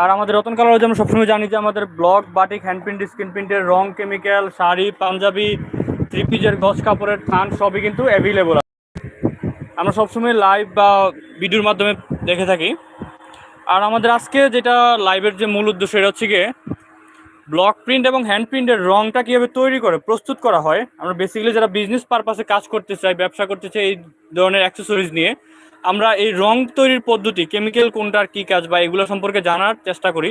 আর আমাদের রতন কালার যেমন সবসময় জানি যে আমাদের block batik hand print screen প্রিন্টের রং কেমিক্যাল শাড়ি, পাঞ্জাবি থ্রি পিসের গজ কাপড়ের থান, সবই কিন্তু অ্যাভেলেবল আমরা সবসময় লাইভ বা ভিডিওর মাধ্যমে দেখে থাকি। আর আমাদের আজকে যেটা লাইভের যে মূল উদ্দেশ্য এটা হচ্ছে গিয়ে ব্লক প্রিন্ট এবং হ্যান্ড প্রিন্টের রংটা কীভাবে তৈরি করে, প্রস্তুত করা হয়। আমরা বেসিক্যালি যারা বিজনেস পারপাসে কাজ করতে চাই, ব্যবসা করতে চাই, এই ধরনের অ্যাক্সেসরিজ নিয়ে আমরা এই রং তৈরির পদ্ধতি কেমিক্যাল কোনটার কী কাজ বা এগুলো সম্পর্কে জানার চেষ্টা করি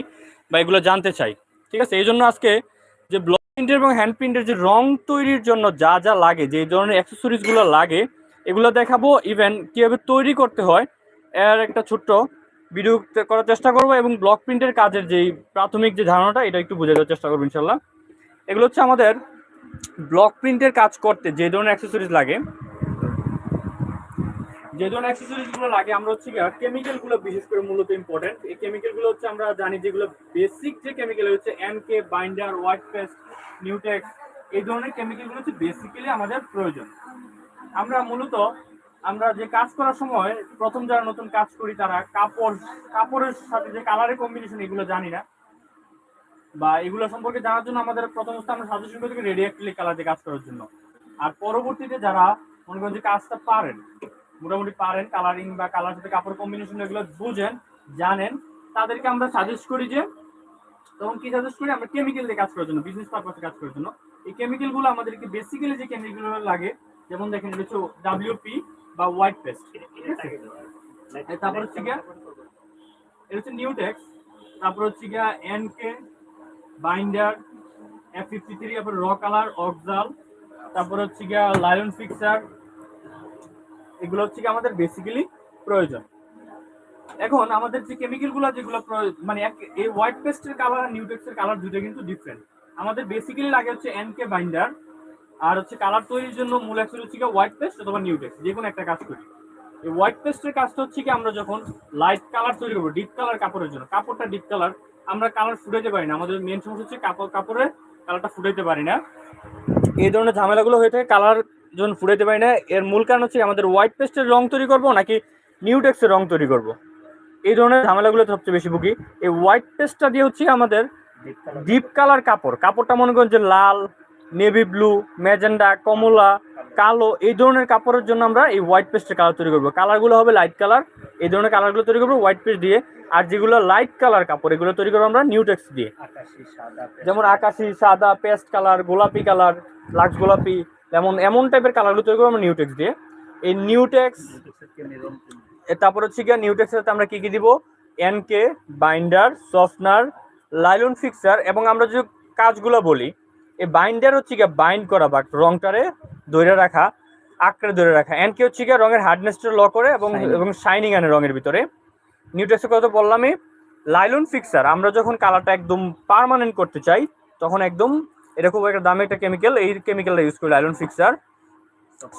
বা এগুলো জানতে চাই। ঠিক আছে? এই জন্য আজকে যে ব্লক প্রিন্টের এবং হ্যান্ড প্রিন্টের যে রং তৈরির জন্য যা যা লাগে, যে ধরনের অ্যাক্সেসরিজগুলো লাগে, এগুলো দেখাবো। ইভেন কীভাবে তৈরি করতে হয়, এর একটা ছোট্ট ভিডিও করার চেষ্টা করব এবং ব্লক প্রিন্টের কাজের যেই প্রাথমিক যে ধারণাটা, এটা একটু বুঝে দেওয়ার চেষ্টা করব ইনশাল্লাহ এগুলো হচ্ছে আমাদের ব্লক প্রিন্টের কাজ করতে যে ধরনের অ্যাক্সেসরিজ লাগে যে ধরনের অ্যাক্সেসরিজগুলো লাগে, আমরা হচ্ছে কেমিক্যালগুলো বিশেষ করে মূলত ইম্পর্টেন্ট এই কেমিক্যালগুলো হচ্ছে আমরা জানি যেগুলো বেসিক যে কেমিক্যাল হচ্ছে NK binder white paste Newtex এই ধরনের কেমিক্যালগুলো হচ্ছে বেসিক্যালি আমাদের প্রয়োজন। আমরা মূলত, আমরা যে কাজ করার সময় প্রথম যারা নতুন কাজ করি তারা কাপড়, কাপড়ের সাথে যে কালারের কম্বিনেশন এগুলো জানি না। বা এগুলো সম্পর্কে জানার জন্য আমাদের প্রথম অবস্থা আমরা সাজেশন করে থাকি রেডি কালার দিয়ে কাজ করার জন্য। আর পরবর্তীতে যারা মনে করেন যে কাজটা পারেন মোটামুটি পারেন কালারিং বা কালার সাথে কাপড় কম্বিনেশন এগুলো বুঝেন, জানেন। তাদেরকে আমরা সাজেস্ট করি যে, তখন কি সাজেস্ট করি? আমরা কেমিক্যাল দিয়ে কাজ করার জন্য বিজনেস পারপাসে কাজ করার জন্য। এই কেমিক্যালগুলো আমাদেরকে বেসিক্যালি যে কেমিক্যালগুলো লাগে, যেমন দেখেন হচ্ছে ডাব্লিউপি বা হোয়াইট পেস্ট তারপর হচ্ছে গিয়া, এটা হচ্ছে নিউটেক্স তারপর হচ্ছে গিয়া NK binder F fifty three তারপর র কালার অক্সাল তারপর হচ্ছে গিয়া লায়ন ফিক্সার এগুলো হচ্ছে কি আমাদের বেসিক্যালি প্রয়োজন। এখন আমাদের যে কেমিক্যালগুলো যেগুলো মানে এই হোয়াইট পেস্টের কালার আর নিউটেক্সের কালার দুটো কিন্তু ডিফারেন্ট আমাদের বেসিক্যালি লাগে হচ্ছে এনকে বাইন্ডার আর হচ্ছে কালার তৈরির জন্য মূল অ্যাকচুয়ালি হচ্ছে কি হোয়াইট পেস্ট অথবা নিউটেক্স যে কোনো একটা কাজ করি। এই হোয়াইট পেস্টের কাজটা হচ্ছে কি আমরা যখন লাইট কালার তৈরি করব ডিপ কালার কাপড়ের জন্য, কাপড়টা ডিপ কালার আমরা কালার ফুটাইতে পারি না। আমাদের মেন সমস্যা হচ্ছে কাপড় কাপড়ের কালারটা ফুটাইতে পারি না। এই ধরনের ঝামেলাগুলো হয়ে থাকে কালার যখন ফুটাইতে পারি না এর মূল কারণ হচ্ছে আমাদের হোয়াইট পেস্টের রং তৈরি করব নাকি নিউটেক্সের রং তৈরি করব? এই ধরনের ঝামেলাগুলো সবচেয়ে বেশি ভুগি। এই হোয়াইট পেস্টটা দিয়ে হচ্ছে আমাদের ডিপ কালার কাপড় কাপড়টা মনে করেন যে লাল নেভি ব্লু ম্যাজেন্ডা কমলা কালো এই ধরনের কাপড়ের জন্য আমরা এই হোয়াইট পেস্টের কালার তৈরি করব। কালারগুলো হবে লাইট কালার এই ধরনের কালারগুলো তৈরি করব হোয়াইট পেস্ট দিয়ে। আর যেগুলো লাইট কালার কাপড় এগুলো তৈরি করব আমরা নিউটেক্স দিয়ে। যেমন আকাশি সাদা পেস্ট কালার গোলাপি কালার লাক্স গোলাপি যেমন এমন টাইপের কালারগুলো তৈরি করব আমরা নিউটেক্স দিয়ে। এই নিউটেক্স তারপর হচ্ছে গিয়ে নিউটেক্সের সাথে আমরা কি কি দিব? NK binder softener nylon fixer এবং আমরা যে কাজগুলো বলি এই বাইন্ডার হচ্ছে গিয়ে বাইন্ড করা বা রংটারে ধরে রাখা আঁকড়ে ধরে রাখা। এনকে হচ্ছে গিয়ে রঙের হার্ডনেসটা ল করে এবং এবং শাইনিং আনে রঙের ভিতরে। নিউটেক্সের কথা বললামই লাইলন ফিক্সার আমরা যখন কালারটা একদম পার্মানেন্ট করতে চাই তখন একদম এটা খুব একটা দামি একটা কেমিক্যাল এই কেমিক্যালটা ইউজ করি লাইলন ফিক্সার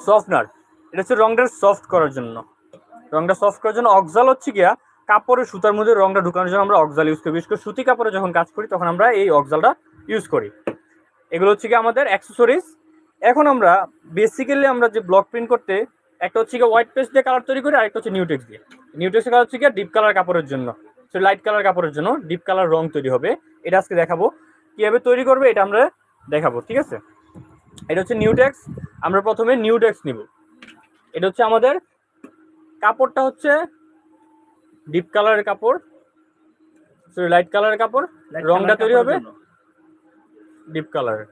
সফটনার এটা হচ্ছে রংটা সফট করার জন্য। রংটা সফট করার জন্য অক্সাল হচ্ছে গিয়া কাপড়ের সুতার মধ্যে রংটা ঢুকানোর জন্য আমরা অক্সাল ইউজ করি। বিশেষ করে সুতি কাপড়ে যখন কাজ করি, তখন আমরা এই অক্সালটা ইউজ করি। এগুলো হচ্ছে কি আমাদের অ্যাক্সেসরিজ এখন আমরা বেসিক্যালি আমরা যে ব্লক প্রিন্ট করতে, একটা হচ্ছে গিয়ে হোয়াইট পেস্ট দিয়ে কালার তৈরি করি, আরেকটা হচ্ছে নিউটেক্স দিয়ে। নিউটেক্সের কালার হচ্ছে গিয়ে ডিপ কালার কাপড়ের জন্য। লাইট কালার কাপড়ের জন্য ডিপ কালার রং তৈরি হবে। এটা আজকে দেখাবো। কীভাবে তৈরি করবে, এটা আমরা দেখাবো ঠিক আছে? এটা হচ্ছে নিউটেক্স আমরা প্রথমে নিউটেক্স নিব। এটা হচ্ছে আমাদের কাপড়টা হচ্ছে ডিপ কালারের কাপড় সরি লাইট কালারের কাপড় রংটা তৈরি হবে ডিপ কালার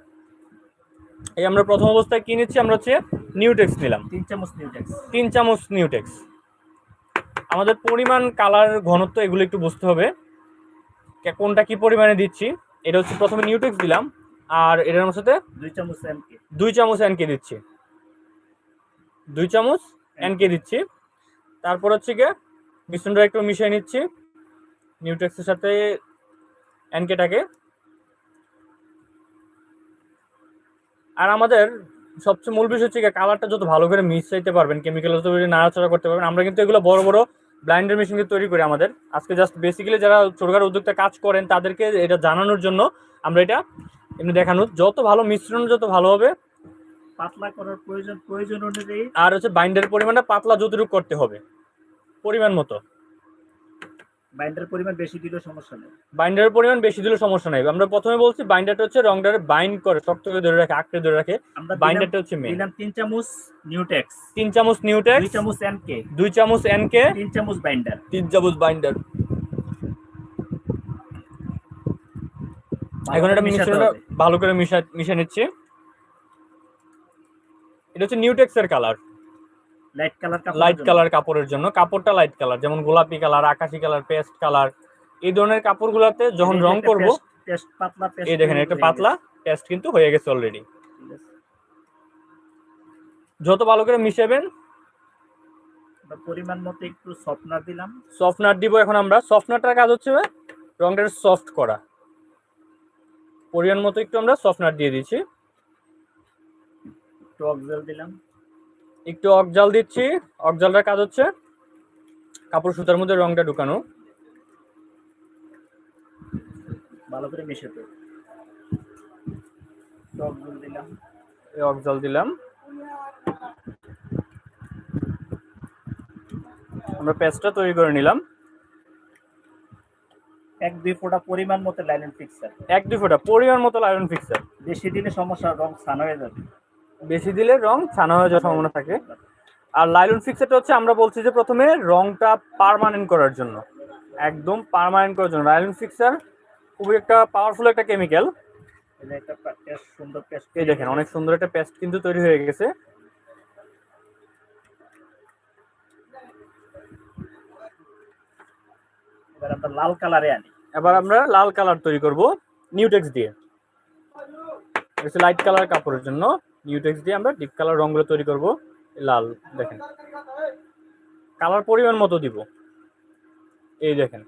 এই আমরা প্রথম অবস্থায় কি নিচ্ছি? আমরা হচ্ছে নিউটেক্স নিলাম। তিন চামচ নিউটেক্স তিন চামচ নিউটেক্স আমাদের পরিমাণ কালার ঘনত্ব এগুলো একটু বুঝতে হবে। কে- কোনটা কি পরিমাণে দিচ্ছি? এটা হচ্ছে প্রথমে নিউটেক্স দিলাম। আর এটার সাথে দুই চামচ এমকে দুই চামচ এনকে দিচ্ছি। দুই চামচ এনকে। দিচ্ছি। তারপর হচ্ছে গিয়ে মিশ্রণটা একটু মিশিয়ে নিচ্ছি। নিউটেক্সের সাথে এনকেটাকে। আর আমাদের সবচেয়ে মূল বিষয় হচ্ছে কালারটা যত ভালো করে মিশাইতে পারবেন কেমিক্যাল যত নাড়াচাড়া করতে পারবেন আমরা কিন্তু এগুলো বড় বড় ব্লাইন্ডার মেশিন দিয়ে তৈরি করি আমাদের। আজকে জাস্ট বেসিক্যালি যারা ছোটখাটো উদ্যোক্তা কাজ করেন তাদেরকে এটা জানানোর জন্য আমরা এটা এমনি দেখানো। যত ভালো মিশ্রণ যত ভালো হবে পাতলা করার প্রয়োজন প্রয়োজন অনুযায়ী। আর হচ্ছে বাইন্ডারের পরিমাণটা পাতলা যতটুকু করতে হবে পরিমাণ মতো। বাইন্ডার পরিমাণ বেশি দিলেও সমস্যা নেই। বাইন্ডারের পরিমাণ বেশি দিলে সমস্যা নাই। আমরা প্রথমে বলছি বাইন্ডারটা হচ্ছে রংটারে বাইন্ড করে শক্ত করে ধরে রাখে আঁকড়ে ধরে রাখে। আমরা বাইন্ডারটা হচ্ছে মেন দিলাম তিন চামচ নিউটেক্স তিন চামচ নিউটেক্স দুই চামচ এনকে দুই চামচ এনকে তিন চামচ বাইন্ডার তিন চামচ বাইন্ডার এখন এটা মিশ্রণটা ভালো করে মিশা মিশে নিচ্ছি। এটা হচ্ছে নিউটেক্সের colour light colour light colour কাপড়ের জন্য। কাপড়টা লাইট কালার যেমন গোলাপি কালার আকাশি কালার পেস্ট কালার এই ধরনের কাপড়গুলোতে যখন রং করব পেস্ট পাতলা পেস্ট এই দেখেন একটা পাতলা পেস্ট কিন্তু হয়ে গেছে অলরেডি যত ভালো করে মিশাবেন পরিমাণ মতো একটু সফটনার দিলাম। সফটনার দিব এখন আমরা। সফটনারটার কাজ হচ্ছে রংটা সফট করা। পরিমাণ মতো একটু আমরা সফটনার দিয়ে দিচ্ছি। একটু অক্সেল দিলাম। একটু অকজাল দিচ্ছি। অকজালটার কাজ হচ্ছে কাপড় সুতার মধ্যে রংটা ঢুকানো। ভালো করে মিশাতে অক্সেল দিলাম। এই অকজাল দিলাম। আমরা পেস্টটা তৈরি করে নিলাম। এক দুই ফোঁটা পরিমাণ মতো লাইন ফিক্সার। এক দুই ফোঁটা পরিমাণ মতো লাইন ফিক্সার। বেশি দিলে সমস্যা রং ছান হয়ে যাবে। বেশি দিলে রং ছানা হয়ে যাওয়ার সম্ভাবনা থাকে। আর লাইলন ফিক্সারটা হচ্ছে আমরা বলছি যে প্রথমে রংটা পার্মানেন্ট করার জন্য। একদম পার্মানেন্ট করার জন্য। লাইলন ফিক্সার খুবই একটা পাওয়ারফুল একটা কেমিক্যাল এই দেখেন অনেক সুন্দর একটা পেস্ট কিন্তু তৈরি হয়ে গেছে। আমরা লাল কালারে আনি। এবার আমরা লাল কালার তৈরি করব নিউটেক্স দিয়ে। লাইট কালার কাপড়ের জন্য নিউটেক্স দিয়ে আমরা ডিপ কালার রংগুলো তৈরি করব। লাল, দেখেন। কালার পরিমাণ মতো দিব। এই দেখেন।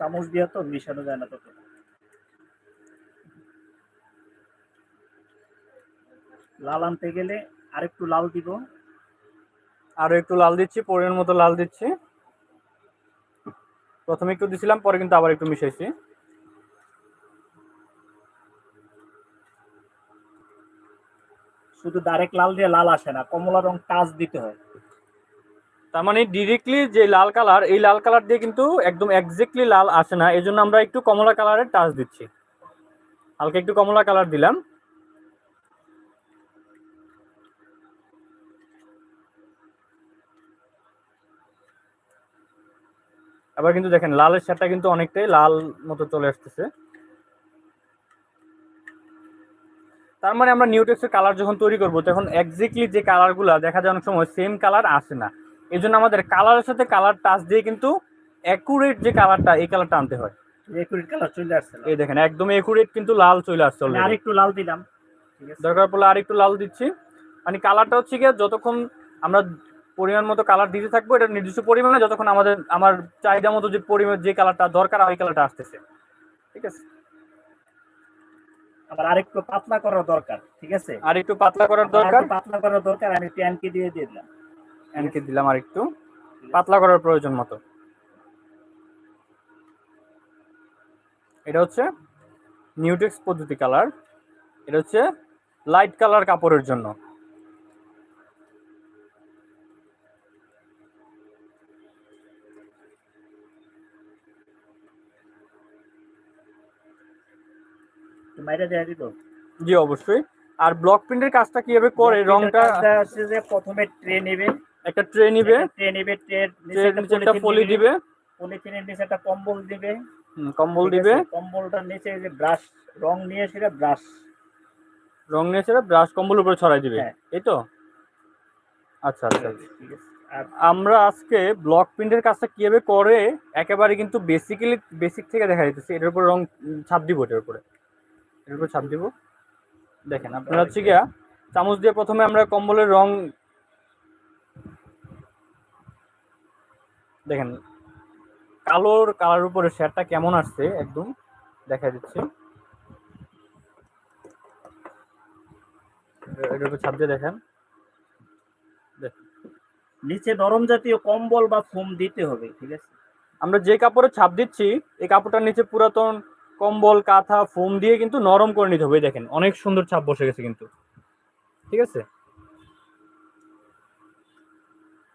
চামচ দিয়ে তো মিশানো যায় না তত লাল আনতে গেলে আরেকটু লাল দিব। আরও একটু লাল দিচ্ছি পরিমাণ মতো লাল দিচ্ছি। প্রথমে একটু দিছিলাম পরে কিন্তু আবার একটু মিশাইছি। শুধু ডাইরেক্ট লাল দিয়ে লাল আসে না কমলা রং টাচ দিতে হয়। তার মানে ডিরেক্টলি যে লাল কালার এই লাল কালার দিয়ে কিন্তু একদম এক্স্যাক্টলি লাল আসে না। এই জন্য আমরা একটু কমলা কালারের টাচ দিচ্ছি। হালকা একটু কমলা কালার দিলাম। আবার কিন্তু দেখেন লালের শার্টটা কিন্তু অনেকটাই লাল মতো চলে আসতেছে। তার মানে আমরা নিউটেক্সের কালার যখন তৈরি করব তখন এক্স্যাক্টলি যে কালারগুলো দেখা যায় অনেক সময় সেম কালার আসে না। এই জন্য আমাদের কালারের সাথে কালার টাচ দিয়ে কিন্তু অ্যাকুরেট যে কালারটা এই কালারটা আনতে হয়। একুরেট কালার চলে আসছে এই দেখেন একদম একুরেট কিন্তু লাল চলে আসছে। আরেকটু লাল দিলাম। দরকার পড়লে আর একটু লাল দিচ্ছি। মানে কালারটা হচ্ছে গিয়ে যতক্ষণ আমরা পরিমাণ মতো কালার দিতে থাকব এটা নির্দিষ্ট পরিমাণে যতক্ষণ আমাদের আমার চাহিদা মতো যে পরিমাণ যে কালারটা দরকার ওই কালারটা আসতেছে। ঠিক আছে? আবার আরেকটু পাতলা করার দরকার ঠিক আছে? আর একটু পাতলা করার দরকার? পাতলা করার দরকার আমি প্যানকে দিয়ে দিলাম। এনকে দিলাম আর একটু পাতলা করার প্রয়োজন মতো। এটা হচ্ছে নিউটেক্স পদ্ধতি কালার এটা হচ্ছে লাইট কালার কাপড়ের জন্য। মাইরা দেয়া দিব জি অবশ্যই। আর ব্লক প্রিন্টের কাজটা কীভাবে করে? রংটা হচ্ছে যে প্রথমে ট্রে নেবে। একটা ট্রে নিবে। ট্রে নেবে ট্রে নিচে একটা পলি দিবে। পলিথিনের নিচে একটা কম্বল দিবে। কম্বল দিবে। কম্বলটার নিচে যে ব্রাশ রং নিয়ে সেটা ব্রাশ রং নিয়ে সেটা ব্রাশ কম্বল উপরে ছড়াই দিবে। হ্যাঁ। এই তো? আচ্ছা আচ্ছা। ঠিক আছে আর আমরা আজকে ব্লক প্রিন্টের কাজটা কীভাবে করে? একেবারে কিন্তু বেসিক্যালি বেসিক থেকে দেখা যাইতেছে। এটার উপর রং ছাপ দিব এটার উপরে। উপর ছাপ দিব। দেখেন আপনারা হচ্ছে গিয়া চামচ দিয়ে প্রথমে আমরা কম্বলের রং দেখেন কালোর কালার উপরে শেয়ারটা কেমন আসছে একদম দেখা দিচ্ছি। এটা- এটার উপর ছাপ দিয়ে দেখেন। দেখেন নিচে নরম জাতীয় কম্বল বা ফোম দিতে হবে ঠিক আছে? আমরা যে কাপড়ে ছাপ দিচ্ছি এই কাপড়টার নিচে পুরাতন কম্বল, কাঁথা, ফোম দিয়ে কিন্তু নরম করে নিতে হবে দেখেন। অনেক সুন্দর ছাপ বসে গেছে কিন্তু। ঠিক আছে?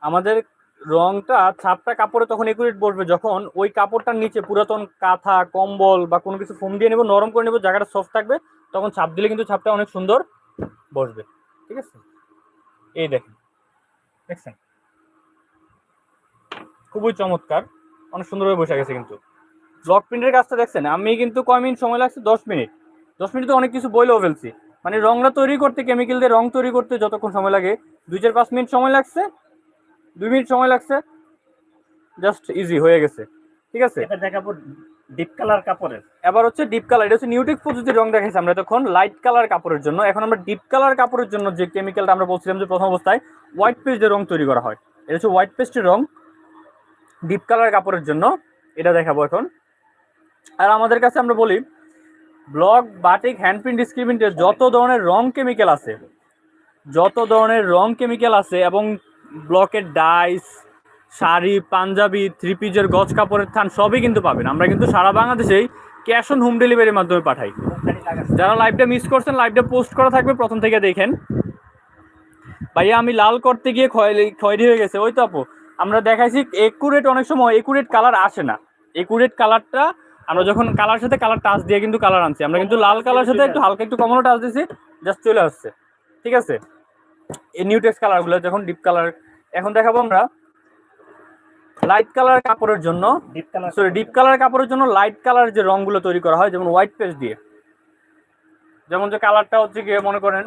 আমাদের রংটা, ছাপটা কাপড়ে তখন একুরেট বসবে। যখন ওই কাপড়টার নিচে পুরাতন কাঁথা, কম্বল বা কোনো কিছু ফোম দিয়ে নেব, নরম করে নেব, জায়গাটা সফট থাকবে, তখন ছাপ দিলে কিন্তু ছাপটা অনেক সুন্দর বসবে। ঠিক আছে? এই দেখেন। দেখছেন? খুবই চমৎকার। অনেক সুন্দরভাবে বসে গেছে কিন্তু। ব্লক প্রিন্টের কাজটা দেখছেন? আমি কিন্তু কয় মিনিট সময় লাগছে? দশ মিনিট। দশ মিনিটে অনেক কিছু বইলেও ফেলছি। মানে রংটা তৈরি করতে কেমিক্যাল দিয়ে রং তৈরি করতে যতক্ষণ সময় লাগে দুই চার পাঁচ মিনিট সময় লাগছে। দুই মিনিট সময় লাগছে। জাস্ট ইজি হয়ে গেছে। ঠিক আছে? এটা দেখাবো ডিপ কালার কাপড়ের। এবার হচ্ছে ডিপ কালার এটা হচ্ছে নিউটেক পদ্ধতির রং দেখাইছি আমরা তখন লাইট কালার কাপড়ের জন্য। এখন আমরা ডিপ কালার কাপড়ের জন্য যে কেমিক্যালটা আমরা বলছিলাম যে প্রথম অবস্থায় হোয়াইট পেস্ট দিয়ে রং তৈরি করা হয়। এটা হচ্ছে হোয়াইট পেস্টের রং। ডিপ কালার কাপড়ের জন্য এটা দেখাবো এখন। আর আমাদের কাছে আমরা বলি, ব্লক, বাটিক হ্যান্ড প্রিন্ট ডিসক্রিপ্রিন্টের যত ধরনের রং কেমিক্যাল আছে, যত ধরনের রং কেমিক্যাল আছে এবং ব্লকের ডাইস শাড়ি, পাঞ্জাবি থ্রি পিজের গজ কাপড়ের থান সবই কিন্তু পাবেন। আমরা কিন্তু সারা বাংলাদেশেই ক্যাশ অন হোম ডেলিভারির মাধ্যমে পাঠাই। যারা লাইভটা মিস করছেন লাইভটা পোস্ট করা থাকবে, প্রথম থেকে দেখেন। ভাইয়া, আমি লাল করতে গিয়ে খয়েরি হয়ে গেছে। ওই তো আপু, আমরা দেখাইছি একুরেট অনেক সময় একুরেট কালার আসে না। একুরেট কালারটা আমরা যখন কালার সাথে কালার টাচ দিয়ে কিন্তু কালার আনছি আমরা কিন্তু লাল কালার সাথে একটু হালকা একটু কমনও টাচ দিয়েছি জাস্ট চলে আসছে। ঠিক আছে? এই নিউটেক্স কালারগুলো যখন ডিপ কালার এখন দেখাবো আমরা লাইট কালার কাপড়ের জন্য deep colour sorry deep colour কাপড়ের জন্য লাইট কালার যে রংগুলো তৈরি করা হয় যেমন হোয়াইট পেস্ট দিয়ে। যেমন যে কালারটা হচ্ছে গিয়ে মনে করেন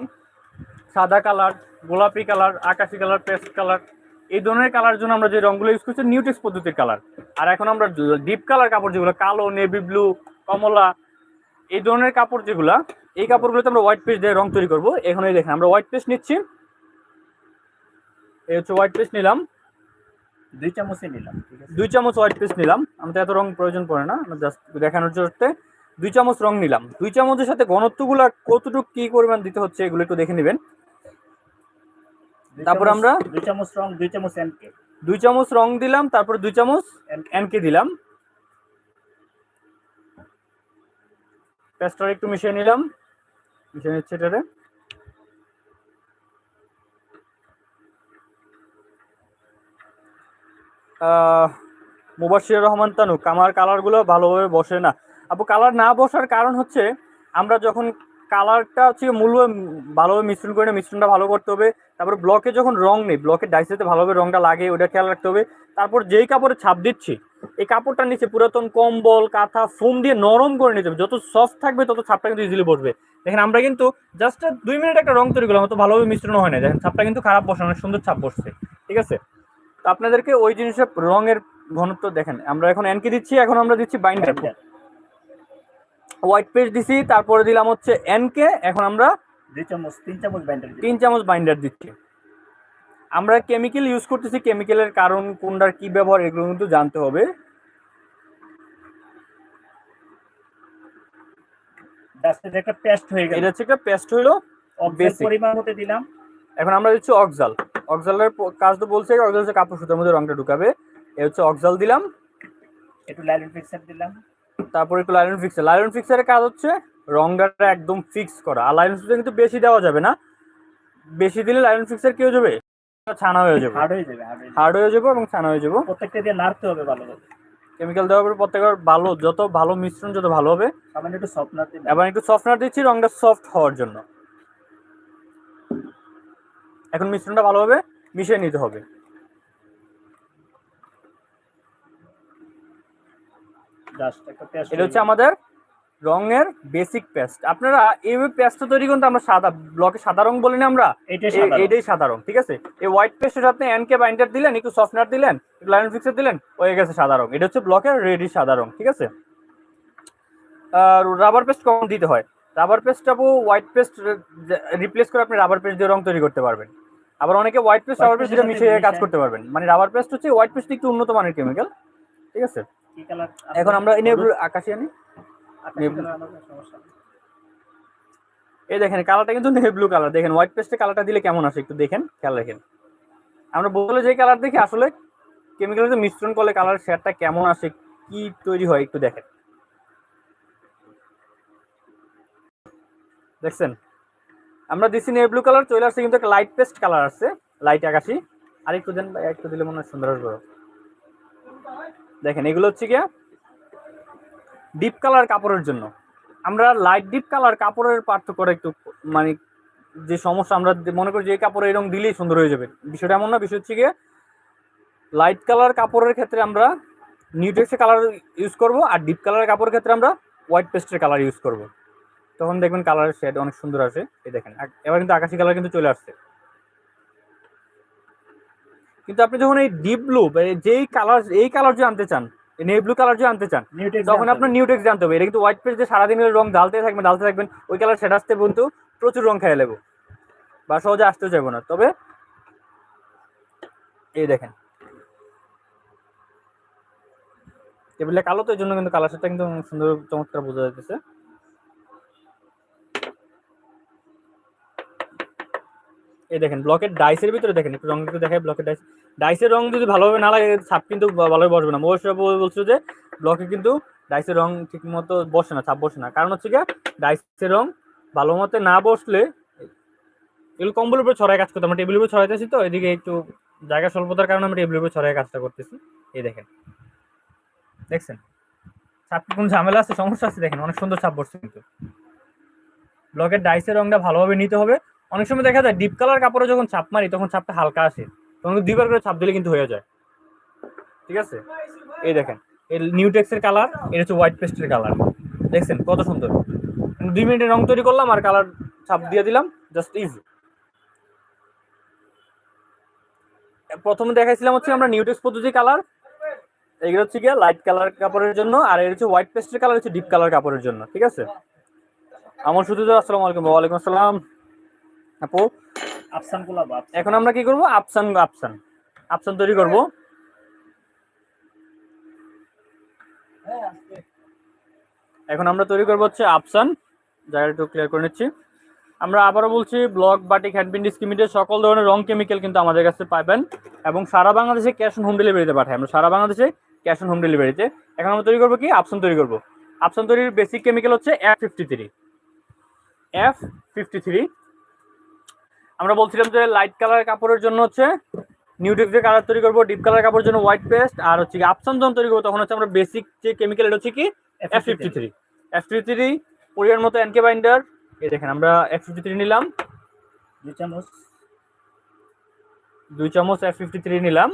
সাদা কালার গোলাপি কালার আকাশি কালার পেস্ট কালার এই ধরনের কালার জন্য আমরা যে রংগুলো ইউজ করছি নিউটেক্স পদ্ধতির কালার আর এখন আমরা ডিপ কালার কাপড় যেগুলো কালো নেভি ব্লু কমলা এই ধরনের কাপড় যেগুলা এই কাপড়গুলোতে আমরা হোয়াইট পেস্ট দিয়ে রং তৈরি করব। এখন এই দেখেন আমরা হোয়াইট পেস্ট নিচ্ছি। এই হচ্ছে হোয়াইট পেস্ট নিলাম। দুই চামচই নিলাম ঠিক আছে? দুই চামচ হোয়াইট পেস্ট নিলাম। আমাদের এত রং প্রয়োজন পড়ে না আমরা জাস্ট দেখানোর জন্য দুই চামচ রং নিলাম। দুই চামচের সাথে ঘনত্বগুলো কতটুকু কি পরিমাণ দিতে হচ্ছে এগুলো একটু দেখে নেবেন। তারপর আমরা? দুই চামচ রং দুই চামচ এনকে দুই চামচ রং দিলাম তারপর দুই চামচ এনকে দিলাম। পেস্টটা একটু মিশিয়ে নিলাম। মিশিয়ে নিচ্ছে এটারে মুবাশির রহমান তানুক আমার কালারগুলো ভালোভাবে বসে না। আপু কালার না বসার কারণ হচ্ছে আমরা যখন কালারটা হচ্ছে মূল ভালোভাবে মিশ্রণ করে না মিশ্রণটা ভালো করতে হবে। তারপর ব্লকে যখন রং নেই ব্লকের ডাইসেতে ভালোভাবে রংটা লাগে, ওটা খেয়াল রাখতে হবে। তারপর যেই কাপড়ে ছাপ দিচ্ছি, এই কাপড়টার নিচে পুরাতন কম্বল, কাঁথা, ফোম দিয়ে নরম করে নিতে হবে। যত সফট থাকবে, তত ছাপটা কিন্তু ইজিলি বসবে। দেখেন, আমরা কিন্তু জাস্ট দুই মিনিট একটা রং তৈরি করলাম, অত ভালোভাবে মিশ্রণ হয় না দেখেন, ছাপটা কিন্তু খারাপ বসে অনেক সুন্দর ছাপ বসছে। ঠিক আছে? তো আপনাদেরকে ওই জিনিসের রঙের ঘনত্ব দেখেন। আমরা এখন এনকে দিচ্ছি, এখন আমরা দিচ্ছি বাইন্ডার হোয়াইট পেস্ট দিছি তারপরে দিলাম হচ্ছে এনকে এখন আমরা দুই চামচ তিন চামচ ব্যান্ডেল তিন চামচ বাইন্ডার দিচ্ছি। আমরা কেমিক্যাল ইউজ করতেছি কেমিক্যালের কারণ কোনটার কি ব্যবহার এগুলো কিন্তু জানতে হবে। একটা পেস্ট হয়ে গেল। এটা হচ্ছে একটা পেস্ট অক্সিজেন পরিমাণ মতো দিলাম। এখন আমরা দিচ্ছি অক্সাল অক্সালের কাজ তো বলছে অক্সাল হচ্ছে কাপড় সুতার মধ্যে রংটা ঢুকাবে। এ হচ্ছে অক্সাল দিলাম। একটু লাইলন ফিক্সার দিলাম। তারপর একটু লাইলন ফিক্সার লাইলন ফিক্সারের কাজ হচ্ছে রংটা একদম ফিক্স করা। আর লাইলন ফিক্সার কিন্তু বেশি দেওয়া যাবে না। বেশি দিলে লাইলন ফিক্সার কি হয়ে যাবে? ছানা হয়ে যাবে। হার্ড হয়ে যাবে। হার্ড হয়ে এবং ছানা হয়ে যাবে। প্রত্যেকটা দিয়ে নাড়তে হবে ভালোভাবে কেমিক্যাল দেওয়ার পরে প্রত্যেকবার ভালো যত ভালো মিশ্রণ যত ভালো হবে। সামান্য একটু সফটনার দিলাম এবার একটু সফটনার দিচ্ছি রংটা সফট হওয়ার জন্য। এখন মিশ্রণটা ভালোভাবে মিশিয়ে নিতে হবে জাস্ট একটা পেস্ট এটা হচ্ছে আমাদের রঙের বেসিক পেস্ট আপনারা পেস্টটা তৈরি করতে আমরা সাদা ব্লকে সাদা রং বলি না আমরা? এটাই সাদা রং। ঠিক আছে? এই হোয়াইট পেস্টের সাথে এনকে বাইন্ডার দিলেন একটু সফটনার দিলেন একটু লাইন ফিক্সার দিলেন হয়ে গেছে সাদা রং। এটা হচ্ছে ব্লকের রেডি সাদা রং ঠিক আছে? আর রাবার পেস্ট দিতে হয়? রাবার পেস্টটা হোয়াইট পেস্ট রিপ্লেস করে আপনি রাবার পেস্ট দিয়ে রং তৈরি করতে পারবেন। আবার অনেকে হোয়াইট পেস্ট রাবার পেস্ট মিশিয়ে কাজ করতে পারবেন। মানে রাবার পেস্ট হচ্ছে হোয়াইট পেস্ট একটু উন্নত মানের কেমিক্যাল ঠিক আছে? কি কালার? এখন আমরা এনে আকাশি আনি। এই দেখেন কালারটা কিন্তু নেভি ব্লু কালার। দেখেন হোয়াইট পেস্টে কালারটা দিলে কেমন আসে একটু দেখেন খেয়াল রাখেন। আমরা বলে যে কালার দেখি আসলে কেমিক্যালের মিশ্রণ করলে কালার শেয়ারটা কেমন আসে কি তৈরি হয় একটু দেখেন। দেখছেন? আমরা দিছি নেভি ব্লু কালার চলে আসছে কিন্তু একটা লাইট পেস্ট কালার আসছে লাইট আকাশি। আর একটু দেন একটু দিলে মনে হয় সুন্দর আসবে। দেখেন, এগুলো হচ্ছে গিয়া ডিপ কালার কাপড়ের জন্য। আমরা লাইট ডিপ কালার কাপড়ের পার্থক্য একটু মানে যে সমস্যা, আমরা মনে করি যে কাপড়ে এরকম দিলেই সুন্দর হয়ে যাবে। বিষয়টা এমন না, বিষয় হচ্ছে গিয়ে লাইট কালার কাপড়ের ক্ষেত্রে আমরা নিউটেক্সের কালার ইউজ করব আর ডিপ কালারের কাপড়ের ক্ষেত্রে আমরা হোয়াইট পেস্টের কালার ইউজ করব। তখন দেখবেন কালারের শেড অনেক সুন্দর আসে। এই দেখেন এবার কিন্তু আকাশি কালার কিন্তু চলে আসছে। কিন্তু আপনি যখন এই ডিপ ব্লু যেই কালার এই কালার যে আনতে চান নেই ব্লু কালার যে আনতে চান তখন আপনার নিউটেক্স জানতে হবে। এটা কিন্তু হোয়াইট পেস্ট যে সারাদিনের রং ঢালতে থাকবেন ঢালতে থাকবেন ওই কালার সেটা আসতে কিন্তু প্রচুর রং খেয়ে নেব। বা সহজে আসতেও যাব না। তবে এই দেখেন। টেবিলে কালো তো এই জন্য কিন্তু কালার সেটটা কিন্তু সুন্দর চমৎকার বোঝা যাচ্ছে এই দেখেন ব্লকের ডাইসের ভিতরে দেখেন, একটু রং একটু দেখায় ব্লকের ডাইস ডাইসের রং যদি ভালোভাবে না লাগে, ছাপ কিন্তু ভালোভাবে বসবে না। মহেশরা বলছিল যে ব্লকে কিন্তু ডাইসের রং ঠিক মতো বসে না, ছাপ বসে না। কারণ হচ্ছে গিয়ে ডাইসের রং ভালো মতো না বসলে, এগুলো কম্বলের উপর ছড়ায় কাজ করতে আমরা টেবিলের উপর ছড়াইতেছি তো, এদিকে একটু জায়গা স্বল্পতার কারণে আমরা টেবিলের উপর ছড়ায় কাজটা করতেছি। এই দেখেন। দেখছেন? ছাপ কোনো ঝামেলা আছে? সমস্যা আছে? দেখেন, অনেক সুন্দর ছাপ বসছে কিন্তু। ব্লকের ডাইসের রংটা ভালোভাবে নিতে হবে। অনেক সময় দেখা যায় ডিপ কালার কাপড়ে যখন ছাপ মারি, তখন ছাপটা হালকা আসে। তখন দুইবার করে ছাপ দিলে কিন্তু হয়ে যায়। ঠিক আছে? এই দেখেন, এই নিউটেক্সের কালার এটা হচ্ছে হোয়াইট পেস্টের কালার দেখছেন কত সুন্দর। দুই মিনিটে রং তৈরি করলাম আর কালার ছাপ দিয়ে দিলাম জাস্ট ইজি প্রথমে দেখাইছিলাম হচ্ছে আমরা নিউটেক্স পদ্ধতি কালার এগুলো হচ্ছে গিয়ে লাইট কালার কাপড়ের জন্য, আর এর হচ্ছে হোয়াইট পেস্টের কালার হচ্ছে ডিপ কালার কাপড়ের জন্য। ঠিক আছে? আমার শুধু আসসালামু আলাইকুম, ওয়ালাইকুম আসসালাম। আপু? আফসান গোলাপ। এখন আমরা কি করব? আফসান আফসান। আফসান তৈরি করব। এখন আমরা তৈরি করব হচ্ছে আফসান। জায়গাটা একটু ক্লিয়ার করে নিচ্ছি। আমরা আবারও বলছি ব্লক বাটিক হ্যান্ডপিন ডিসক্রিমিটের সকল ধরনের রং কেমিক্যাল কিন্তু আমাদের কাছে পাবেন। এবং সারা বাংলাদেশে ক্যাশ অন হোম ডেলিভারিতে পাঠাই আমরা সারা বাংলাদেশে ক্যাশ অন হোম ডেলিভারিতে এখন আমরা তৈরি করব কি? আফসান তৈরি করব। আফসান তৈরির বেসিক কেমিক্যাল হচ্ছে F fifty three F fifty three আমরা বলছিলাম যে লাইট কালার কাপড়ের জন্য হচ্ছে নিউটেক্সের কালার তৈরি করব ডিপ কালার কাপড়ের জন্য হোয়াইট পেস্ট আর হচ্ছে কি আপসান যখন তৈরি করব তখন হচ্ছে আমরা বেসিক যে কেমিক্যাল এটা হচ্ছে কি F fifty three F fifty three পরিমাণ মতো এনকে বাইন্ডার এই দেখেন আমরা এফ ফিফটি থ্রি নিলাম। দুই চামচ। দুই চামচ এফ ফিফটি থ্রি নিলাম।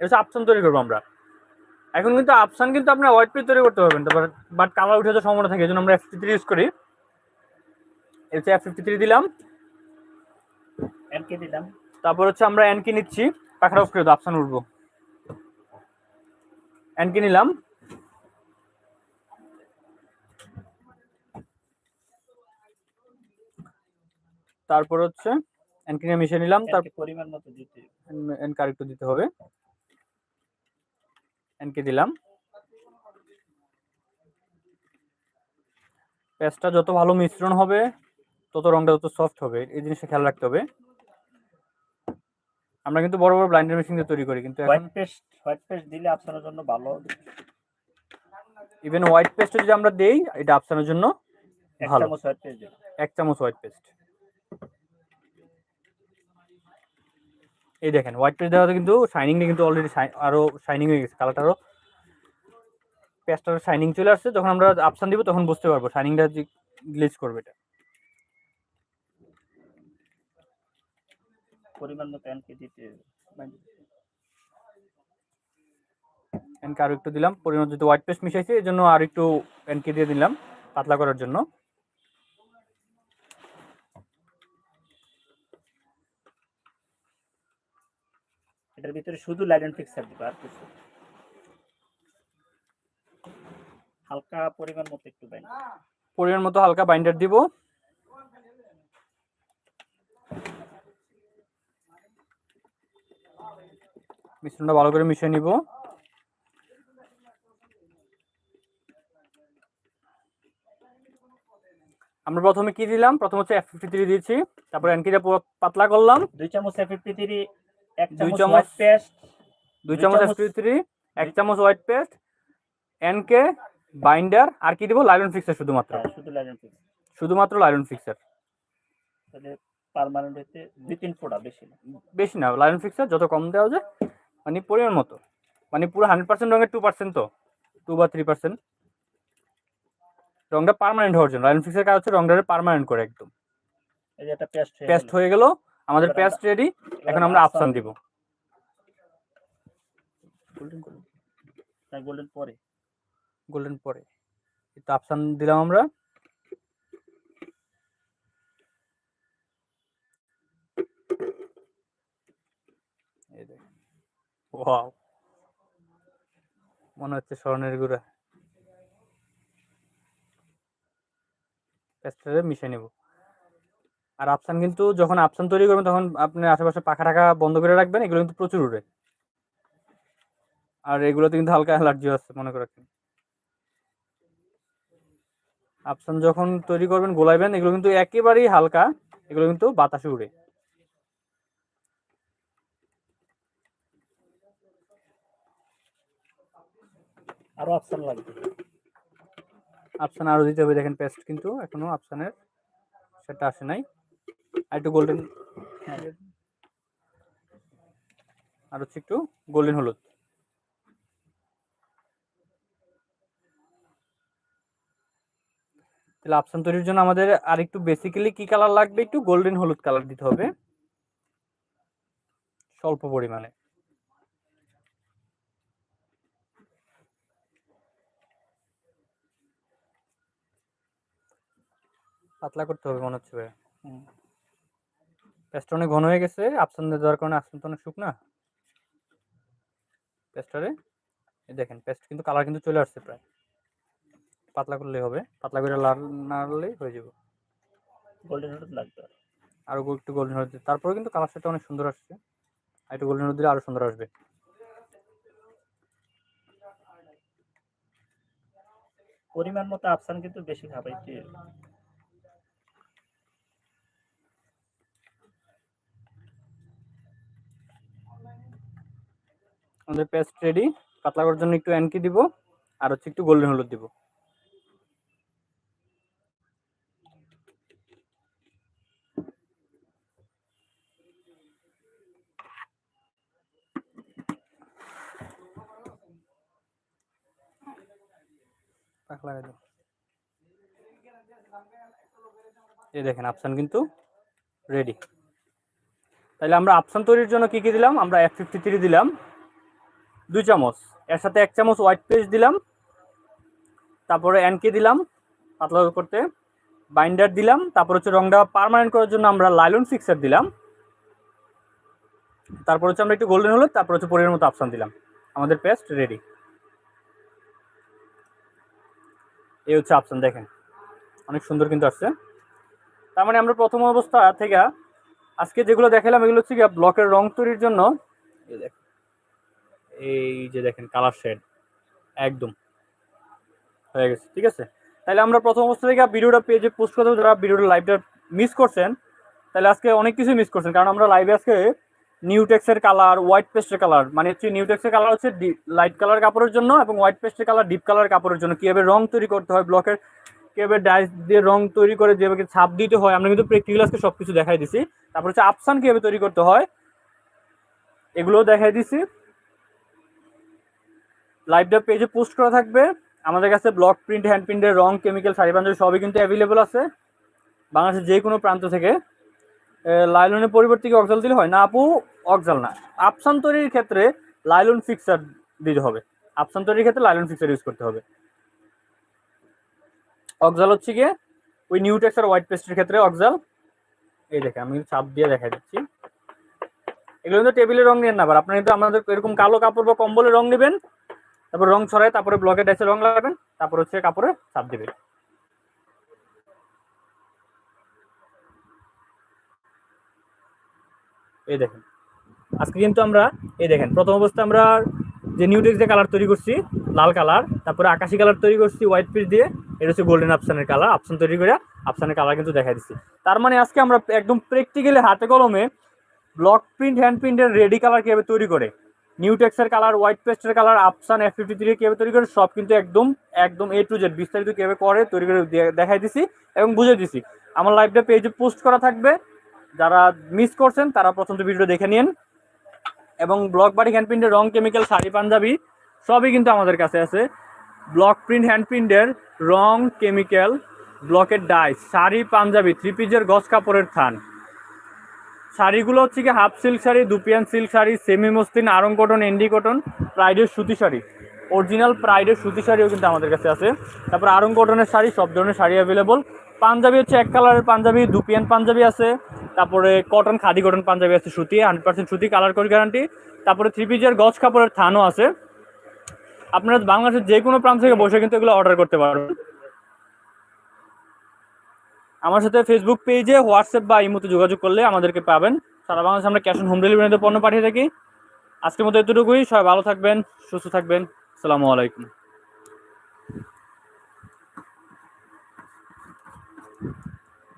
এটা হচ্ছে আপসান তৈরি করব আমরা। এখন কিন্তু আপসান কিন্তু আপনার হোয়াইট পেস্ট তৈরি করতে পারবেন তারপর বাট কালার উঠে যাওয়ার সম্ভাবনা থাকে এই জন্য আমরা এফ ফিফটি থ্রি ইউজ করি। এটা হচ্ছে এফ ফিফটি থ্রি দিলাম। এনকে দিলাম। তারপর হচ্ছে আমরা এনকে নিচ্ছি। পাখাটা অফ করে দাও উঠবো। এনকে নিলাম। তারপর হচ্ছে এনকে নিয়ে মিশিয়ে নিলাম। তার পরিমাণ মতো দিতে এনকে আরেকটু দিতে হবে। এনকে দিলাম। পেস্টটা যত ভালো মিশ্রণ হবে তত রংটা তত সফট হবে। এই জিনিসটা খেয়াল রাখতে হবে। আমরা কিন্তু বড় বড় ব্লাইন্ডার মেশিন দিয়ে তৈরি করি কিন্তু হোয়াইট পেস্ট হোয়াইট পেস্ট দিলে আফসানের জন্য ভালো। ইভেন হোয়াইট পেস্ট যদি আমরা দেই এটা আপসানের জন্য ভালো। এক চামচ হোয়াইট পেস্ট এই দেখেন হোয়াইট পেস্ট দেওয়াতে কিন্তু শাইনিংটা কিন্তু অলরেডি আরও শাইনিং হয়ে গেছে কালারটা আরও পেস্টটার শাইনিং চলে আসছে। যখন আমরা আপসান দিব তখন বুঝতে পারব শাইনিংটা যে গ্লেজ করবে এটা। পরিমাণ মতো এনকে দিতে এনকে আরও একটু দিলাম পরিমাণ যেহেতু হোয়াইট পেস্ট মিশাইছে এই জন্য আর একটু এনকে দিয়ে দিলাম পাতলা করার জন্য। এটার ভিতরে শুধু অ্যান্ড ফিক্সার দিবা আর কিছু হালকা পরিমাণ মতো একটু বাইন পরিমাণ মতো হালকা বাইন্ডার দিব। মিশ্রণটা ভালো করে মিশিয়ে নিব। আমরা প্রথমে কি দিলাম? প্রথম হচ্ছে এফ ফিফটি থ্রি দিয়েছি। তারপর এনকিটা পুরো পাতলা করলাম। দুই চামচ এফ ফিফটি থ্রি এক দুই চামচ পেস্ট দুই চামচ এফ ফিফটি থ্রি এক চামচ হোয়াইট পেস্ট এনকে বাইন্ডার আর কি দিব? লাইলন ফিক্সার শুধুমাত্র। শুধু লাইট অ্যান্ড ফিক্সার শুধুমাত্র লাইলন ফিক্সার তাহলে পার্মানেন্ট দুই তিন ফোঁটা বেশি না। বেশি না লাইলন ফিক্সার যত কম দেওয়া যায় মানে পরিমাণ মতো। মানে পুরো হান্ড্রেড পার্সেন্ট রঙের টু পার্সেন্ট তো। টু বা থ্রি পার্সেন্ট রঙটা পার্মানেন্ট হওয়ার জন্য। লাইলন ফিক্সের কাজ হচ্ছে রংটা পার্মানেন্ট করে একদম। এই যে একটা পেস্ট হয়ে পেস্ট গেল। হয়ে গেল। আমাদের পেস্ট রেডি এখন আমরা আফসান দিব। গোল্ডেন পরে। গোল্ডেন পরে। এটা আফসান দিলাম আমরা। মনে হচ্ছে স্বর্ণের গুঁড়া। পেস্টারে মিশিয়ে নেব। আর আফসান কিন্তু যখন আফসান তৈরি করবেন তখন আপনি আশেপাশে পাখা টাকা বন্ধ করে রাখবেন, এগুলো কিন্তু প্রচুর উড়ে। আর এগুলোতে কিন্তু হালকা অ্যালার্জি আছে, মনে করে আফসান যখন তৈরি করবেন, গোলাইবেন, এগুলো কিন্তু একেবারেই হালকা, এগুলো কিন্তু বাতাসে উড়ে। আরও আফসান লাগবে। আফসান আরও দিতে হবে, দেখেন পেস্ট কিন্তু এখনও আফসানের সেটা আসে নাই। আর একটু গোল্ডেন হ্যাঁ। আর হচ্ছে একটু গোল্ডেন হলুদ। তাহলে আফসান তৈরির জন্য আমাদের আর একটু বেসিক্যালি কি কালার লাগবে? একটু গোল্ডেন হলুদ কালার দিতে হবে। স্বল্প পরিমাণে। পাতলা করতে হবে মনে হচ্ছে ভাইয়া হুম। পেস্টটা অনেক ঘন হয়ে গেছে আপসান দেওয়ার কারণে আপসান তো অনেক শুকনা। পেস্টারে এই দেখেন পেস্ট কিন্তু কালার কিন্তু চলে আসছে প্রায়। পাতলা করলেই হবে পাতলা করে লাল নাড়লেই হয়ে যাবে। গোল্ডেন হলুদ লাগবে আর। আরও একটু গোল্ডেন হলুদ তারপরে কিন্তু কালার সেটা অনেক সুন্দর আসছে। আর একটু গোল্ডেন হলুদ দিলে আরও সুন্দর আসবে। পরিমাণ মতো আফসান কিন্তু বেশি খাবে আমাদের পেস্ট রেডি পাতলা করার জন্য একটু অ্যানকি দিব, আর হচ্ছে একটু গোল্ডেন হলুদ দিব। দেখেন আফসান কিন্তু রেডি তাহলে আমরা আফসান তৈরির জন্য কি কি দিলাম? আমরা এফ ফিফটি দিলাম। দুই চামচ। এর সাথে এক চামচ হোয়াইট পেস্ট দিলাম। তারপরে অ্যানকে দিলাম পাতলা করতে। বাইন্ডার দিলাম। তারপর হচ্ছে রংটা পার্মানেন্ট করার জন্য আমরা লাইলন ফিক্সার দিলাম। তারপর হচ্ছে আমরা একটু গোল্ডেন হলুদ, তারপর হচ্ছে পরের মতো আফসান দিলাম। আমাদের পেস্ট রেডি এই হচ্ছে আফসান দেখেন। অনেক সুন্দর কিন্তু আসছে। তার মানে আমরা প্রথম অবস্থা থেকে আজকে যেগুলো দেখালাম, এগুলো হচ্ছে ব্লকের রং তৈরির জন্য, এই দেখেন এই যে দেখেন কালার শেড একদম। হয়ে গেছে, ঠিক আছে? তাহলে আমরা প্রথম অবস্থা থেকে ভিডিওটা পেজে পোস্ট করতে যারা ভিডিওটা লাইভটা মিস করছেন, তাহলে আজকে অনেক কিছু মিস করছেন। কারণ আমরা লাইভে আজকে নিউটেক্সের কালার হোয়াইট পেস্টের কালার মানে হচ্ছে নিউটেক্সের কালার হচ্ছে লাইট কালার কাপড়ের জন্য এবং হোয়াইট পেস্টের কালার ডিপ কালার কাপড়ের জন্য। কীভাবে রং তৈরি করতে হয় ব্লকের কীভাবে ডাইস দিয়ে রং তৈরি করে যেভাবে ছাপ দিতে হয়, আমরা কিন্তু প্র্যাকটিক্যাল আজকে সব কিছু দেখাই দিছি। তারপর হচ্ছে আপসান কীভাবে তৈরি করতে হয়, এগুলোও দেখাই দিছি। লাইভটা পেজে পোস্ট করা থাকবে। আমাদের কাছে ব্লক প্রিন্ট হ্যান্ড প্রিন্টের রং কেমিক্যাল শাড়ি পাঞ্জাবি সবই কিন্তু অ্যাভেলেবল আছে। বাংলাদেশের যে কোনো প্রান্ত থেকে। লাইলনের পরিবর্তে কি অক্সাল দিলে হয়? না আপু অক্সাল না। আফসান তৈরির ক্ষেত্রে লাইলন ফিক্সার দিতে হবে। আফসান তৈরির ক্ষেত্রে লাইলন ফিক্সার ইউজ করতে হবে। অক্সাল হচ্ছে গিয়ে ওই নিউটেক্স আর হোয়াইট পেস্টের ক্ষেত্রে অক্সাল এই দেখে আমি চাপ দিয়ে দেখা দিচ্ছি। এগুলো কিন্তু টেবিলের রং নেন না আবার। আপনারা কিন্তু আমাদের এরকম কালো কাপড় বা কম্বলের রং নেবেন। তারপর রং ছড়ায়, তারপরে ব্লকের ডাইসে রং লাগাবেন তারপর হচ্ছে কাপড়ে চাপ দেবে। এই দেখেন, আজকে কিন্তু আমরা, এই দেখেন, প্রথম অবস্থা আমরা যে নিউটেক্স দিয়ে কালার তৈরি করছি, লাল কালার তারপরে আকাশি কালার তৈরি করছি হোয়াইট পিস দিয়ে, এটা হচ্ছে গোল্ডেন আফসানের কালার আফসান তৈরি করে আফসানের কালার কিন্তু দেখা দিচ্ছি। তার মানে আজকে আমরা একদম প্র্যাকটিক্যালি হাতে কলমে ব্লক প্রিন্ট হ্যান্ড প্রিন্টের রেডি কালার কীভাবে তৈরি করে নিউটেক্সের কালার, হোয়াইট পেস্টের কালার, আপসান এফ ফিফটি থ্রি কীভাবে তৈরি করে সব কিন্তু একদম একদম এ টু জেড বিস্তারিত কীভাবে করে তৈরি করে দেখাই দিছি এবং বুঝে দিছি। আমার লাইভটা পেজে পোস্ট করা থাকবে। যারা মিস করছেন, তারা প্রথম ভিডিও দেখে নিন। এবং ব্লক বাড়ি হ্যান্ড প্রিন্টের রং কেমিক্যাল শাড়ি, পাঞ্জাবি, সবই কিন্তু আমাদের কাছে আছে। ব্লক প্রিন্ট হ্যান্ড প্রিন্টের রং কেমিক্যাল ব্লকের ডাইস শাড়ি, পাঞ্জাবি থ্রি পিজের গস কাপড়ের থান। শাড়িগুলো হচ্ছে কি হাফ সিল্ক শাড়ি, দুপিয়ান silk sari semi muslin Aarong cotton এন্ডি কটন প্রাইডের সুতি শাড়ি। অরিজিনাল প্রাইডের সুতি শাড়িও কিন্তু আমাদের কাছে আছে। তারপর আরং কটনের শাড়ি, সব ধরনের শাড়ি অ্যাভেলেবল পাঞ্জাবি হচ্ছে এক কালারের পাঞ্জাবি, দুপিয়ান পাঞ্জাবি আছে। তারপরে কটন খাদি কটন পাঞ্জাবি আছে সুতি হান্ড্রেড পার্সেন্ট সুতি কালার কোড গ্যারান্টি তারপরে থ্রি পিসের গজ কাপড়ের থানও আছে। আপনারা বাংলাদেশের যে কোনো প্রান্ত থেকে বসে কিন্তু এগুলো অর্ডার করতে পারবেন। আমার সাথে ফেসবুক পেজে হোয়াটসঅ্যাপ বা ইমোতে যোগাযোগ করলে আমাদেরকে পাবেন। সারা বাংলাদেশে আমরা ক্যাশ অন হোম ডেলিভারিতে পণ্য পাঠিয়ে থাকি। আজকের মতো এতটুকুই। সবাই ভালো থাকবেন, সুস্থ থাকবেন। আসসালামু আলাইকুম।